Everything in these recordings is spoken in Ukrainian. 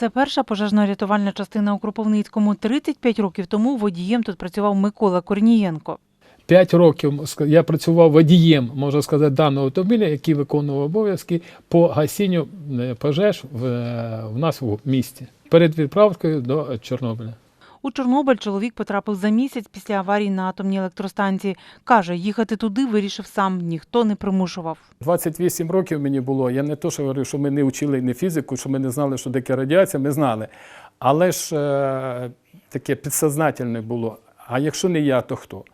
Це перша пожежно-рятувальна частина у Кропивницькому. 35 років тому водієм тут працював Микола Корнієнко. П'ять років я працював водієм, можна сказати, даного автомобіля, який виконував обов'язки по гасінню е, пожеж в, е, в нас в місті перед відправкою до Чорнобиля. У Чорнобиль чоловік потрапив за місяць після аварії на атомній електростанції. Каже, їхати туди вирішив сам, ніхто не примушував. 28 років мені було. Я не то, що говорю, що ми не вчили не фізику, що ми не знали, що таке радіація, ми знали. Але ж е, таке підсознательне було. А якщо не я, то хто?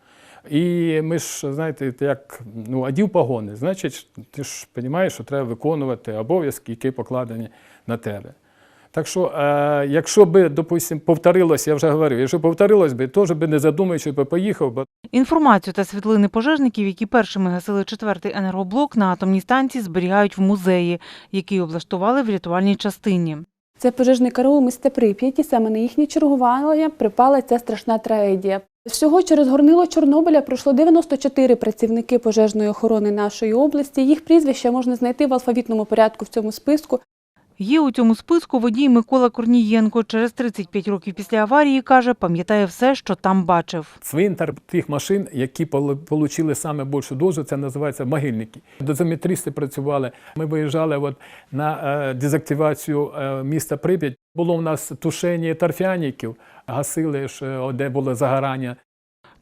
І ми ж, знаєте, як ну, одів погони, значить, ти ж розумієш, що треба виконувати обов'язки, які покладені на тебе. Так що, е, якщо би, допустимо, повторилось, я вже говорив, якщо повторилось би, теж би не задумуючи би поїхав, бо Інформацію та світлини пожежників, які першими гасили четвертий енергоблок на атомній станції, зберігають в музеї, який облаштували в рятувальній частині. Це пожежний караул міста Прип'яті. Саме на їхнє чергування припала ця страшна трагедія. Всього через горнило Чорнобиля пройшло 94 працівники пожежної охорони нашої області. Їх прізвища можна знайти в алфавітному порядку в цьому списку. Є у цьому списку водій Микола Корнієнко. Через 35 років після аварії, каже, пам'ятає все, що там бачив. Цвинтар тих машин, які отримали саме більшу дозу, це називається могильники. Дозометристи працювали. Ми виїжджали от на е, дезактивацію е, міста Прип'ять. Було у нас тушення торфяників, гасили ж, е, де було загорання.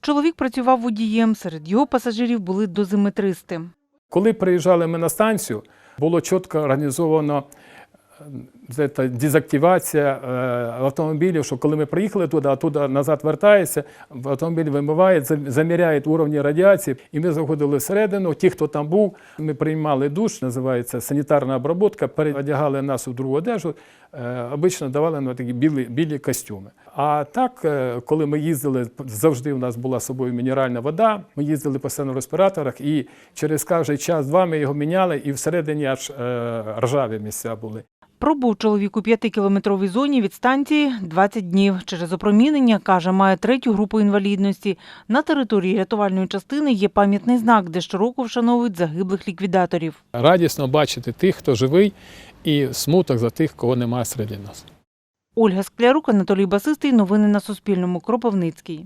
Чоловік працював водієм. Серед його пасажирів були дозиметристи. Коли приїжджали ми на станцію, було чітко організовано це дезактивація е, автомобілів, що коли ми приїхали туди, а туди назад вертається, автомобіль вимиває, зам- заміряє уровні радіації, і ми заходили всередину. Ті, хто там був, ми приймали душ, називається санітарна обробка, переодягали нас у другу одежу, е, обично давали нам такі білі, білі костюми. А так, е, коли ми їздили, завжди у нас була з собою мінеральна вода, ми їздили постійно в респіраторах, і через кожний час-два ми його міняли, і всередині аж ржаві місця були. Пробув чоловік у п'ятикілометровій зоні від станції 20 днів. Через опромінення, каже, має третю групу інвалідності. На території рятувальної частини є пам'ятний знак, де щороку вшановують загиблих ліквідаторів. Радісно бачити тих, хто живий, і смуток за тих, кого немає серед нас. Ольга Склярук, Анатолій Басистий. Новини на Суспільному. Кропивницький.